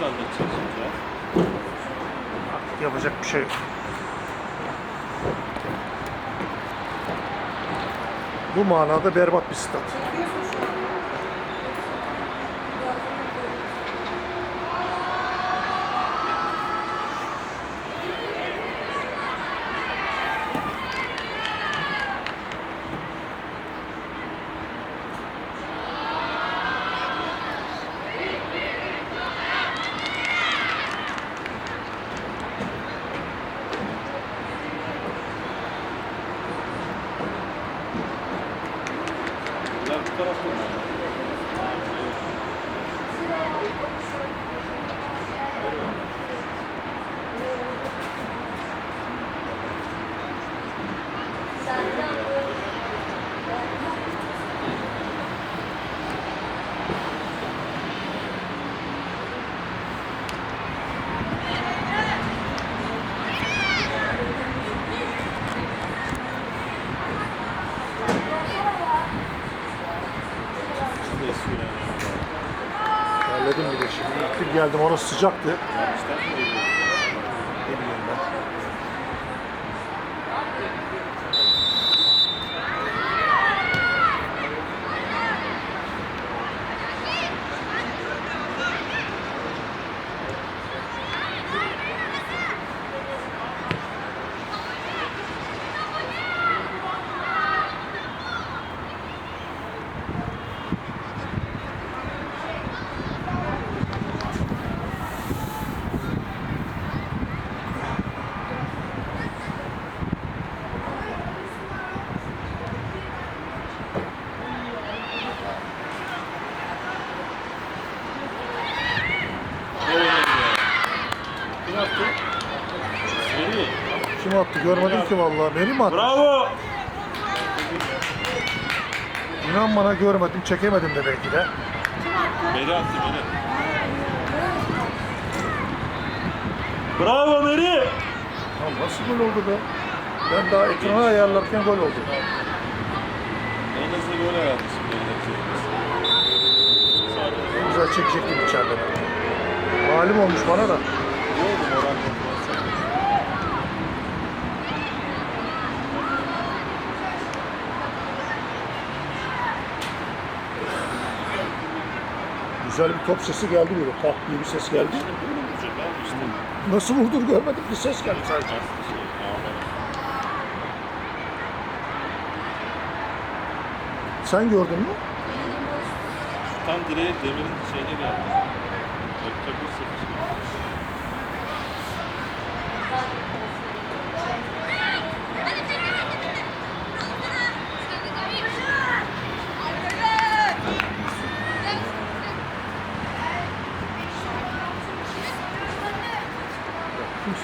şimdi ya. Yapacak bir şey yok. Bu manada berbat bir stat. Bunlar bu tarafta mı? Şimdi esiyor yani. Terledim bir de şimdi. Gittim geldim orası sıcaktı. İşte mi oluyor? Bilmiyorum ben. Kim attı? Seri. Kim attı görmedim ki vallahi. Beni mi attı? Bravo. İnan bana görmedim, çekemedim de belki de. Meri attı Meri. Bravo Meri. Ya nasıl gol oldu be? Ben daha ekranı ayarlarken gol oldu. En hızlı gol herhalde şimdi. Ne güzel çekecektim içeride. Malum olmuş bana da. İyi oldu Güzel bir top sesi geldi böyle. Tak diye bir ses geldi. Nasıl vurdur görmedim. Bir ses geldi sadece. Şey. Sen gördün mü? Tam direğe demirin şeyine geldi. Yapacak bir sıfır.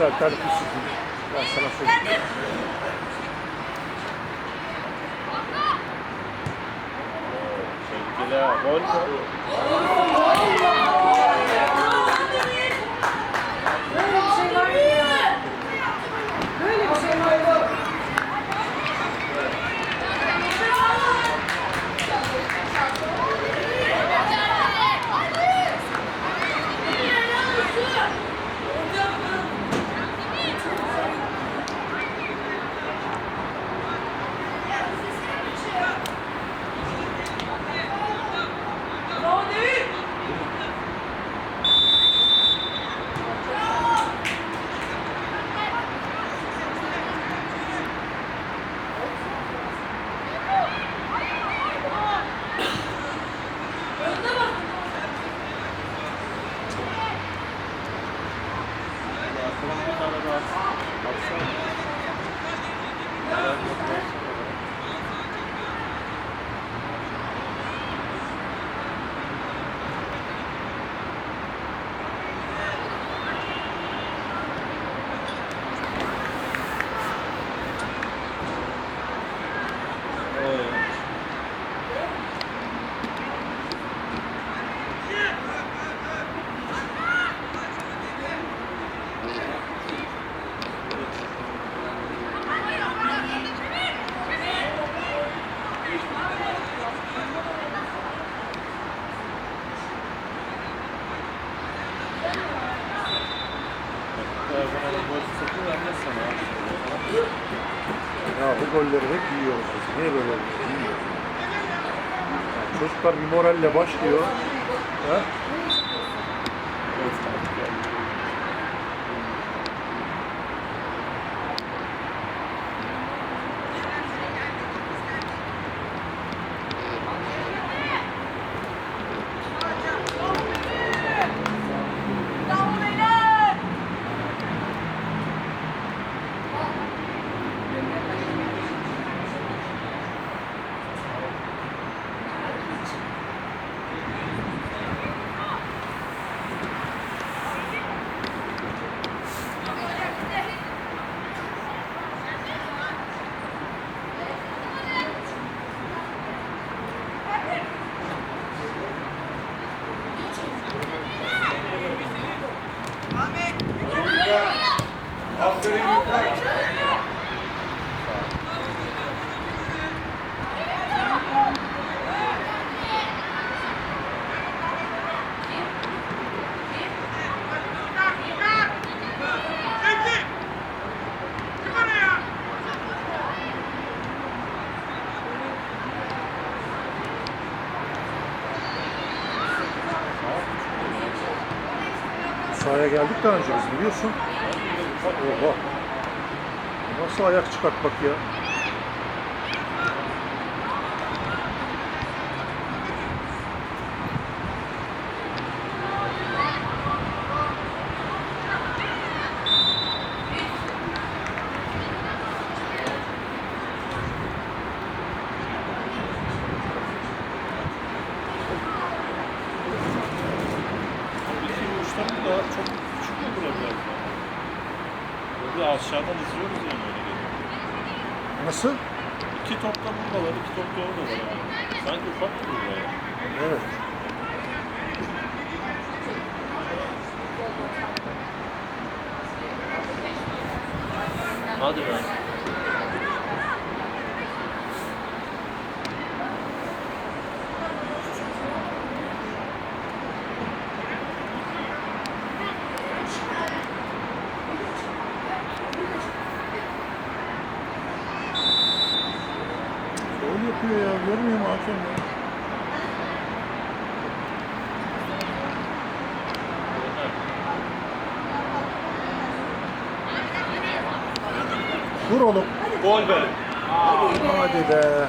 Alternatifsiz değil. Ben sana söyleyeyim. Sevgiler. Gol Baksana. Ya bu golleri hep yiyoruz biz. Niye böyle oluyor? Yani çocuklar bir moralle başlıyor. Ha? Geldik daha önce biz biliyorsun. Oha. Nasıl ayak çıkartmak ya? Çok buraya biraz daha? Böyle aşağıdan izliyoruz yani öyle geliyor. Nasıl? İki top da burada var, iki top da orada var yani. Sanki ufak bir burada ya. Evet. Hadi be. Öyle yapıyor ya. Görmüyor mu hakem ya? Vur oğlum. Gol be. Hadi be.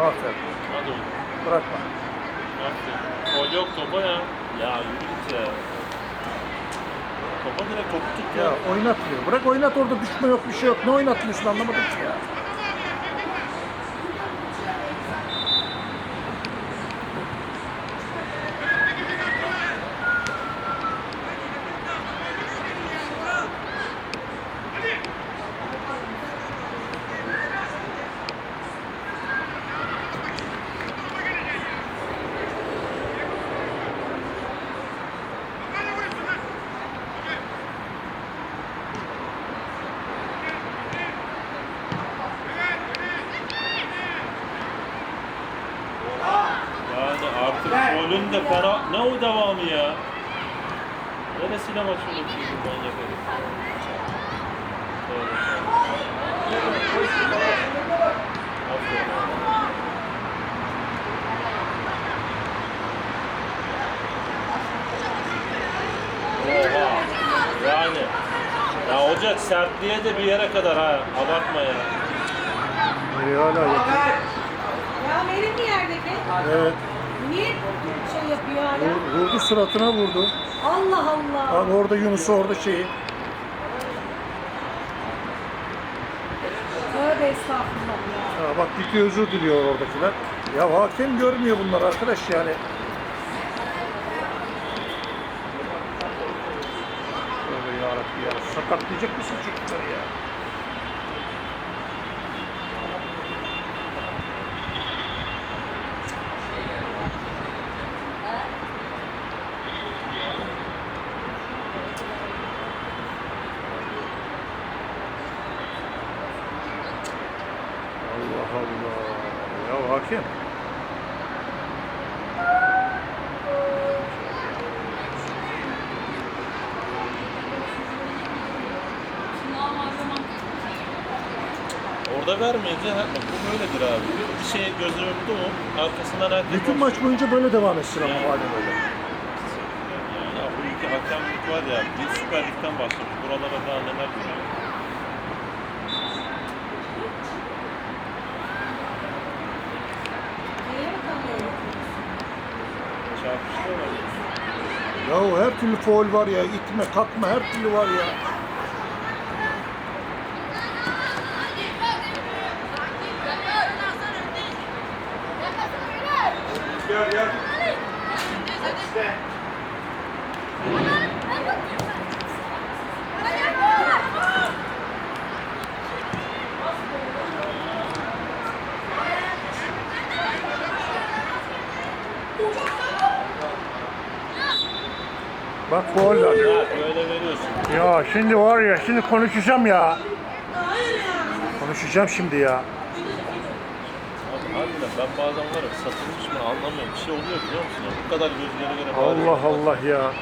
Aferin. Hadi oğlum. Bırakma. Aferin. Gol yok topa ya. Ya yürü git ya. Topa direkt topu tut ya. Ya oynatmıyor. Bırak oynat orada düşme yok bir şey yok. Ne oynatmıyorsun anlamadım ki ya. Yani artık golün de para... Ne o devamı ya? Neresiyle maç yönetiyor bu manyak herif? Aferin. Oha. Yani. Ya hoca sertliğe de bir yere kadar ha. Abartma ya. Nereye hala? Ya Merin mi yerdeki? Evet. Niye şey yapıyor hala? Vur- Vurdu suratına vurdu. Allah Allah. Bak orada Yunus'u orada şeyi. Tövbe estağfurullah ya. Ya bak gitti özür diliyor oradakiler. Ya hakem görmüyor bunlar arkadaş yani. Tövbe yarabbim ya. Sakatlayacak mısın çocukları ya? Allah. Ya hakim. Orada vermeyince ha, bu böyledir abi. Bir şey göz önünde mu? Arkasından herkes Bütün maç boyunca böyle devam etsin ama madem öyle. Ya bu ülke hakemlik var ya. Bir Süper Lig'den başlamış. Buralara daha neler? Çarpışıyorlar. Ya her türlü foul var ya, itme, kalkma her türlü var ya. Bak foul var. Ya böyle veriyorsun. Ya şimdi var ya, şimdi konuşacağım ya. Konuşacağım şimdi ya. Harbiden ben bazen var ya satılmış mı anlamıyorum. Bir şey oluyor biliyor musun? Bu kadar gözlere göre. Allah Allah ya.